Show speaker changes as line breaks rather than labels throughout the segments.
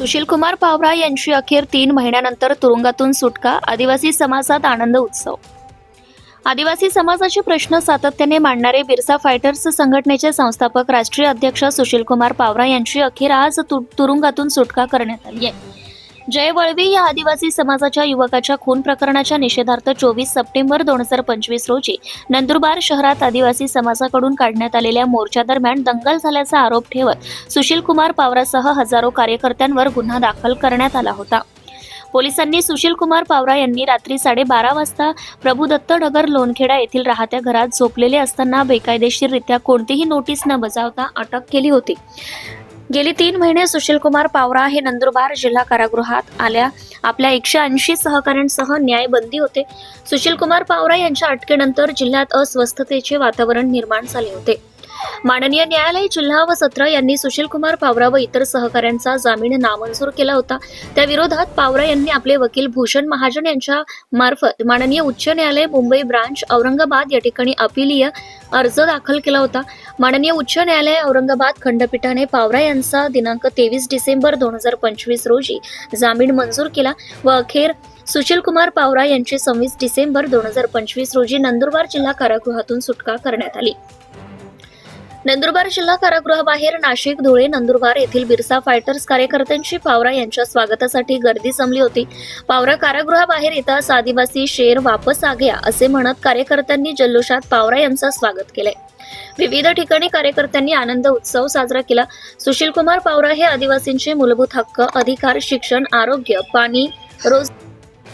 सुशील कुमार पावरा यांची अखेर तीन महिन्यानंतर तुरुंगातून सुटका आदिवासी समाजात आनंद उत्सव. आदिवासी समाजाचे प्रश्न सातत्याने मांडणारे बिरसा फायटर्स संघटनेचे संस्थापक राष्ट्रीय अध्यक्ष सुशील कुमार पावरा यांची अखेर आज तु- तुरुंगातून सुटका करण्यात आली आहे. जय वळवी या आदिवासी समाजाच्या युवकाच्या खून प्रकरणाच्या निषेधार्थ चोवीस सप्टेंबर दोन हजार पंचवीस रोजी नंदुरबार शहरात आदिवासी समाजाकडून काढण्यात आलेल्या मोर्चादरम्यान दंगल झाल्याचा आरोप ठेवत सुशील कुमार पावरासह हजारो कार्यकर्त्यांवर गुन्हा दाखल करण्यात आला होता. पोलिसांनी सुशील कुमार पावरा यांनी रात्री साडेबारा वाजता प्रभुदत्त नगर लोणखेडा येथील राहत्या घरात झोपलेले असताना बेकायदेशीररित्या कोणतीही नोटीस न बजावता अटक केली होती. गेली तीन महिने सुशीलकुमार पावरा हे नंदुरबार जिल्हा कारागृहात आल्या. आपल्या एकशे ऐंशी सहकाऱ्यांसह न्यायबंदी होते. सुशीलकुमार पावरा यांच्या अटकेनंतर जिल्ह्यात अस्वस्थतेचे वातावरण निर्माण झाले होते. माननीय न्यायालय जिल्हा व सत्र यांनी सुशील कुमार पावरा व इतर सहकाऱ्यांचा जामीन नामंजूर केला होता. त्या विरोधात पावरा यांनी आपले वकील भूषण महाजन यांच्या मार्फत माननीय उच्च न्यायालय मुंबई ब्रांच औरंगाबाद या ठिकाणी अपिलीय अर्ज दाखल केला होता. माननीय उच्च न्यायालय औरंगाबाद खंडपीठाने पावरा यांचा दिनांक तेवीस डिसेंबर दोन हजार पंचवीस रोजी जामीन मंजूर केला व अखेर सुशील कुमार पावरा यांची सव्वीस डिसेंबर दोन हजार पंचवीस रोजी नंदुरबार जिल्हा कारागृहातून सुटका करण्यात आली. नंदुरबार जिल्हा कारागृहाबाहेर नाशिक धुळे नंदुरबार येथील बिरसा फायटर्स कार्यकर्त्यांची पावरा यांच्या स्वागतासाठी गर्दी जमली होती. पावरा कारागृहाबाहेर येताच आदिवासी शेर वापस आ गया असे म्हणत कार्यकर्त्यांनी जल्लोषात पावरा यांचं स्वागत केले. विविध ठिकाणी कार्यकर्त्यांनी आनंद उत्सव साजरा केला. सुशील कुमार पावरा हे आदिवासींचे मूलभूत हक्क अधिकार शिक्षण आरोग्य पाणी रोज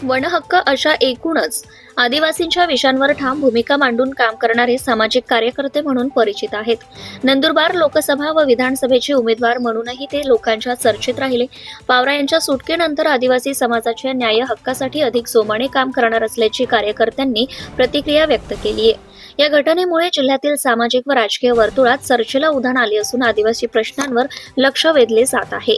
वनहक्क अशा एकूणच आदिवासींच्या विषयांवर ठाम भूमिका मांडून काम करणारे सामाजिक कार्यकर्ते म्हणून परिचित आहेत. नंदुरबार लोकसभा व विधानसभेचे उमेदवार म्हणूनही ते लोकांच्या चर्चेत राहिले. पावरा यांच्या सुटकेनंतर आदिवासी समाजाच्या न्याय हक्कासाठी अधिक जोमाने काम करणार असल्याची कार्यकर्त्यांनी प्रतिक्रिया व्यक्त केली आहे. या घटनेमुळे जिल्ह्यातील सामाजिक व राजकीय वर्तुळात चर्चेला उधाण आले असून आदिवासी प्रश्नांवर लक्ष वेधले जात आहे.